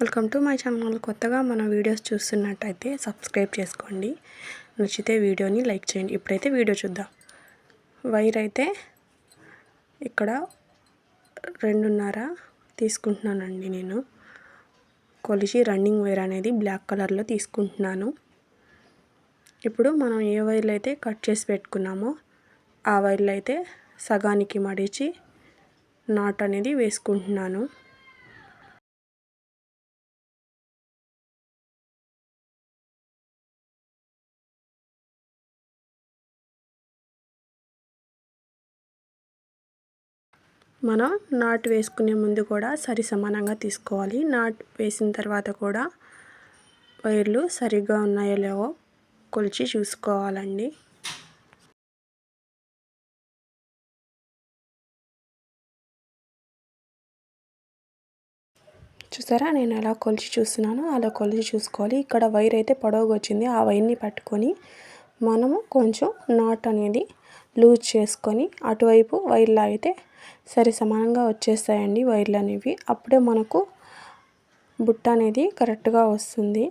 Welcome to my channel. కొత్తగా మన videos చూస్తున్నట్టయితే సబ్స్క్రైబ్ చేసుకోండి. నచ్చితే వీడియోని లైక్ చేయండి. ఇప్పుడైతే వీడియో చూద్దాం. వైర్ అయితే ఇక్కడ రెండున్నర తీసుకుంటున్నానండి నేను. కొలిచి రన్నింగ్ వైర్ అనేది బ్లాక్ కలర్లో తీసుకుంటున్నాను. ఇప్పుడు మనం ఏ వైర్లు అయితే కట్ చేసి పెట్టుకున్నామో ఆ వైర్లు అయితే సగానికి మడిచి నాట్ అనేది వేసుకుంటున్నాను. మనం నాట్ వేసుకునే ముందు కూడా సరి సమానంగా తీసుకోవాలి. నాట్ వేసిన తర్వాత కూడా వైర్లు సరిగ్గా ఉన్నాయో లేవో కొలిచి చూసుకోవాలండి. చూసారా? నేను ఎలా కొలిచి చూస్తున్నానో అలా కొలిచి చూసుకోవాలి. ఇక్కడ వైర్ అయితే పొడవుగా వచ్చింది. ఆ వైర్ని పట్టుకొని మనము కొంచెం నాట్ అనేది లూజ్ చేసుకొని అటువైపు వైర్లు అయితే సరి సమానంగా వచ్చేస్తాయండి వైర్లు అనేవి. అప్పుడే మనకు బుట్ట అనేది కరెక్ట్గా వస్తుంది.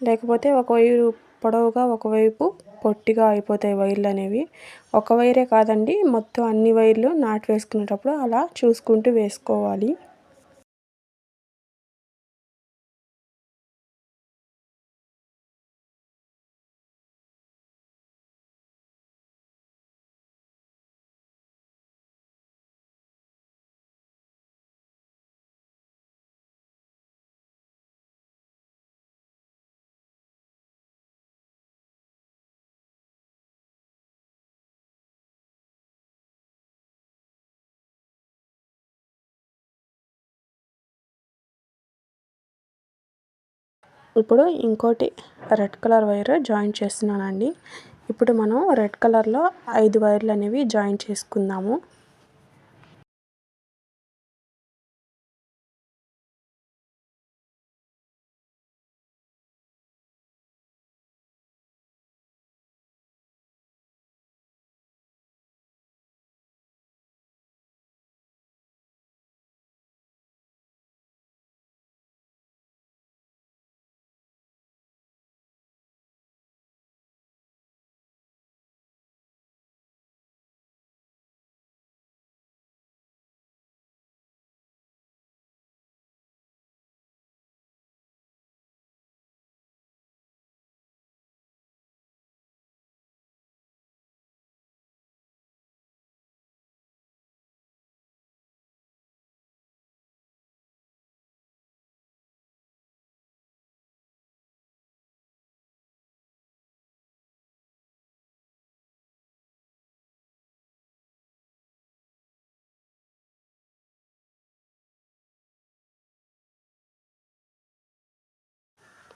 లేకపోతే ఒక వైరు పొడవుగా ఒకవైపు పొట్టిగా అయిపోతాయి వైర్లు అనేవి. ఒక వైరే కాదండి మొత్తం అన్ని వైర్లు నాటు వేసుకునేటప్పుడు అలా చూసుకుంటూ వేసుకోవాలి. ఇప్పుడు ఇంకోటి రెడ్ కలర్ వైర్ జాయిన్ చేస్తున్నానండి. ఇప్పుడు మనం రెడ్ కలర్లో ఐదు వైర్లు అనేవి జాయిన్ చేసుకుందాము.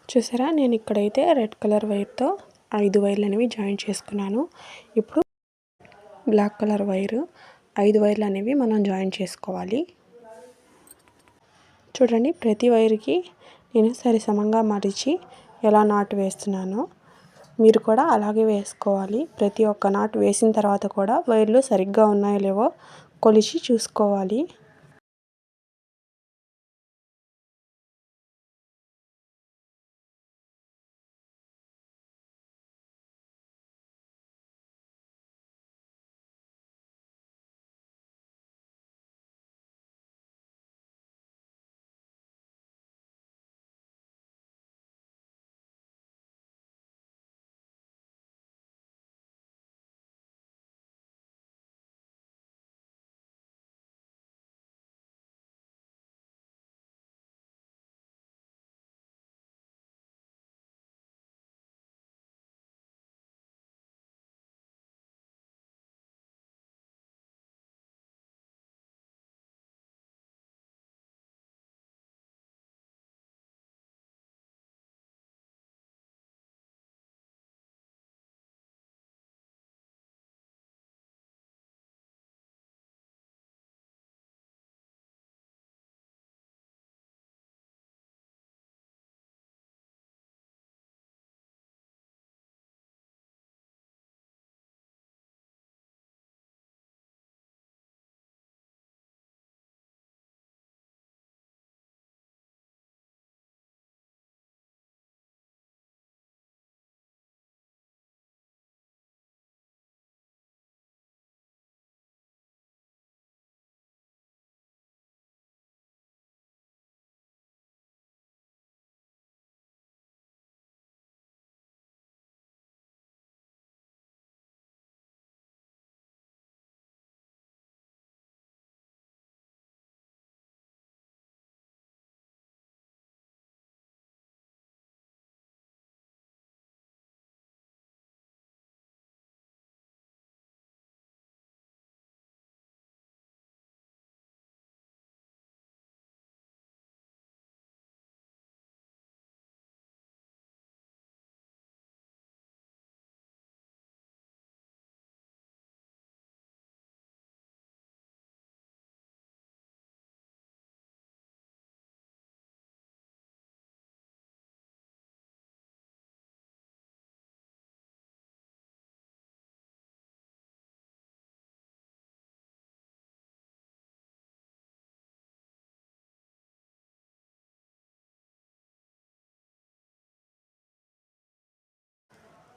చూసారా? నేను ఇక్కడైతే రెడ్ కలర్ వైర్తో ఐదు వైర్లు అనేవి జాయిన్ చేసుకున్నాను. ఇప్పుడు బ్లాక్ కలర్ వైరు ఐదు వైర్లు అనేవి మనం జాయిన్ చేసుకోవాలి. చూడండి ప్రతి వైర్కి నేను సరి సమంగా మరిచి ఎలా నాటు వేస్తున్నానో మీరు కూడా అలాగే వేసుకోవాలి. ప్రతి ఒక్క నాటు వేసిన తర్వాత కూడా వైర్లు సరిగ్గా ఉన్నాయో లేవో కొలిచి చూసుకోవాలి.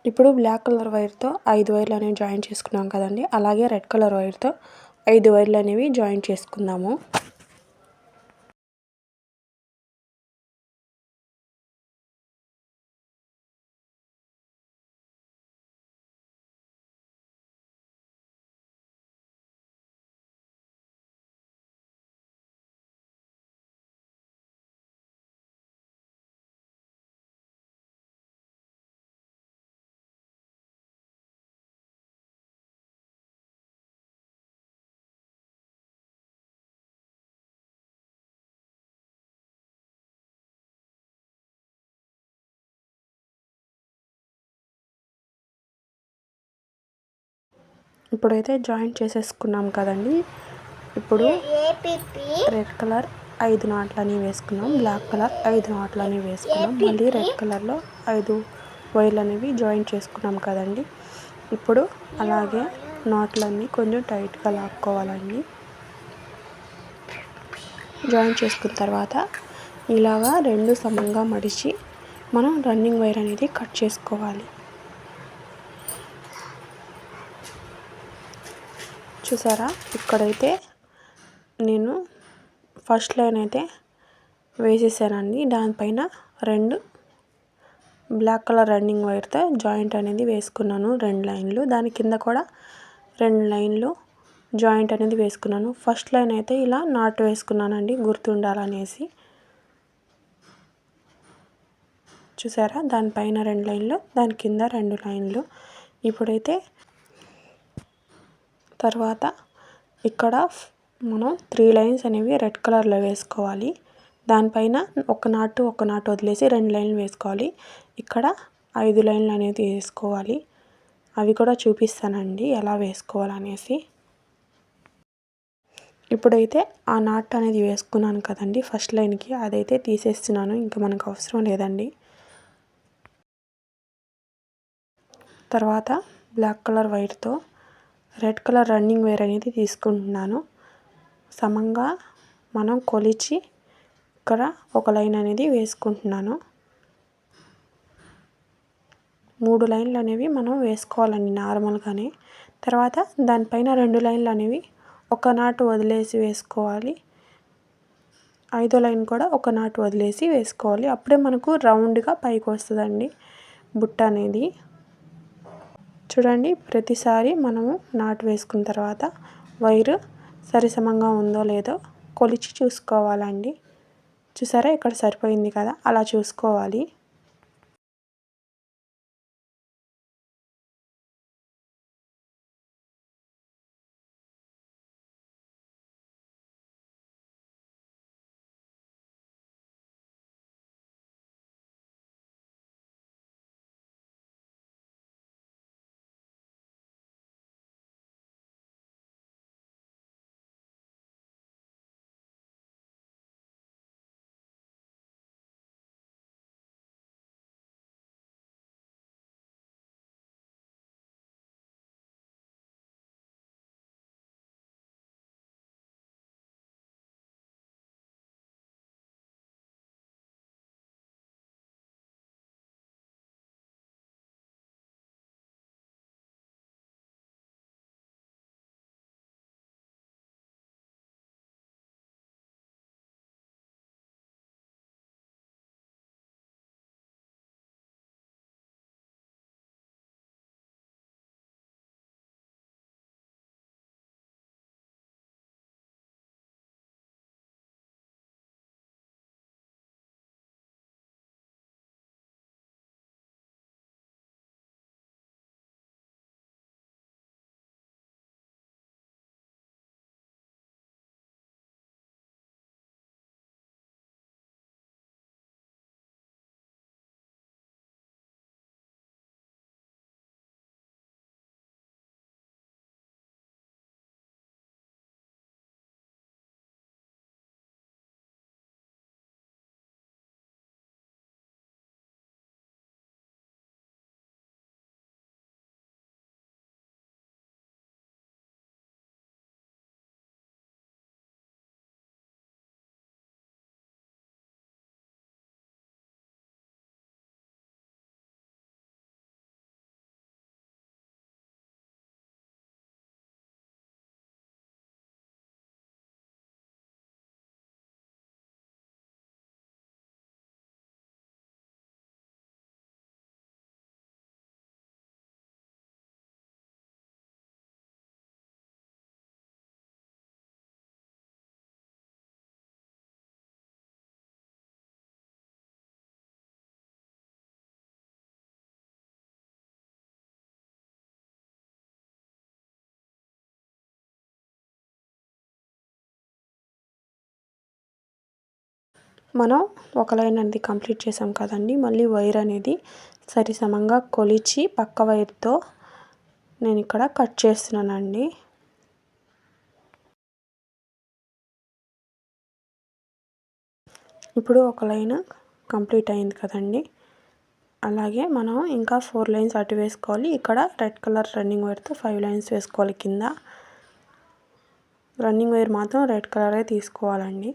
ఇప్పుడు బ్లాక్ కలర్ వైర్తో ఐదు వైర్లు అనేవి జాయిన్ చేసుకున్నాం కదండి. అలాగే రెడ్ కలర్ వైర్తో ఐదు వైర్లు అనేవి జాయిన్ చేసుకుందాము. ఇప్పుడైతే జాయింట్ చేసేసుకున్నాం కదండి. ఇప్పుడు రెడ్ కలర్ ఐదు నాట్లని వేసుకున్నాం బ్లాక్ కలర్ ఐదు నాట్లని వేసుకున్నాం మళ్ళీ రెడ్ కలర్లో ఐదు వైర్లు అనేవి జాయింట్ చేసుకున్నాం కదండి. ఇప్పుడు అలాగే నాట్లన్నీ కొంచెం టైట్గా లాక్కోవాలండి. జాయిన్ చేసుకున్న తర్వాత ఇలాగా రెండు సమంగా మడిచి మనం రన్నింగ్ వైర్ అనేది కట్ చేసుకోవాలి. చూసారా? ఇక్కడైతే నేను ఫస్ట్ లైన్ అయితే వేసేసానండి. దానిపైన రెండు బ్లాక్ కలర్ రన్నింగ్ వైర్తో జాయింట్ అనేది వేసుకున్నాను రెండు లైన్లు. దాని కింద కూడా రెండు లైన్లు జాయింట్ అనేది వేసుకున్నాను. ఫస్ట్ లైన్ అయితే ఇలా నాట్ వేసుకున్నానండి గుర్తుండాలనేసి. చూసారా? దానిపైన రెండు లైన్లు దాని కింద రెండు లైన్లు. ఇప్పుడైతే తర్వాత ఇక్కడ మనం త్రీ లైన్స్ అనేవి రెడ్ కలర్లో వేసుకోవాలి. దానిపైన ఒక నాటు ఒక నాటు వదిలేసి రెండు లైన్లు వేసుకోవాలి. ఇక్కడ ఐదు లైన్లు అనేది వేసుకోవాలి. అవి కూడా చూపిస్తానండి ఎలా వేసుకోవాలనేసి. ఇప్పుడైతే ఆ నాట్ అనేది వేసుకున్నాను కదండి ఫస్ట్ లైన్కి. అదైతే తీసేస్తున్నాను ఇంకా మనకు అవసరం లేదండి. తర్వాత బ్లాక్ కలర్ వైర్తో రెడ్ కలర్ రన్నింగ్ వేర్ అనేది తీసుకుంటున్నాను. సమంగా మనం కొలిచి ఇక్కడ ఒక లైన్ అనేది వేసుకుంటున్నాను. మూడు లైన్లు అనేవి మనం వేసుకోవాలండి నార్మల్గానే. తర్వాత దానిపైన రెండు లైన్లు అనేవి ఒక నాటు వదిలేసి వేసుకోవాలి. ఐదో లైన్ కూడా ఒక నాటు వదిలేసి వేసుకోవాలి. అప్పుడే మనకు రౌండ్గా పైకి వస్తుందండి బుట్ట అనేది. చూడండి ప్రతిసారి మనము నాటు వేసుకున్న తర్వాత వైరు సరిసమంగా ఉందో లేదో కొలిచి చూసుకోవాలండి. చూసారా ఇక్కడ సరిపోయింది కదా? అలా చూసుకోవాలి. మనం ఒక లైన్ అనేది కంప్లీట్ చేసాం కదండి. మళ్ళీ వైర్ అనేది సరి సమంగా కొలిచి పక్క వైర్తో నేను ఇక్కడ కట్ చేస్తున్నానండి. ఇప్పుడు ఒక లైన్ కంప్లీట్ అయింది కదండి. అలాగే మనం ఇంకా ఫోర్ లైన్స్ అటు వేసుకోవాలి. ఇక్కడ రెడ్ కలర్ రన్నింగ్ వైర్తో ఫైవ్ లైన్స్ వేసుకోవాలి కింద. రన్నింగ్ వైర్ మాత్రం రెడ్ కలరే తీసుకోవాలండి.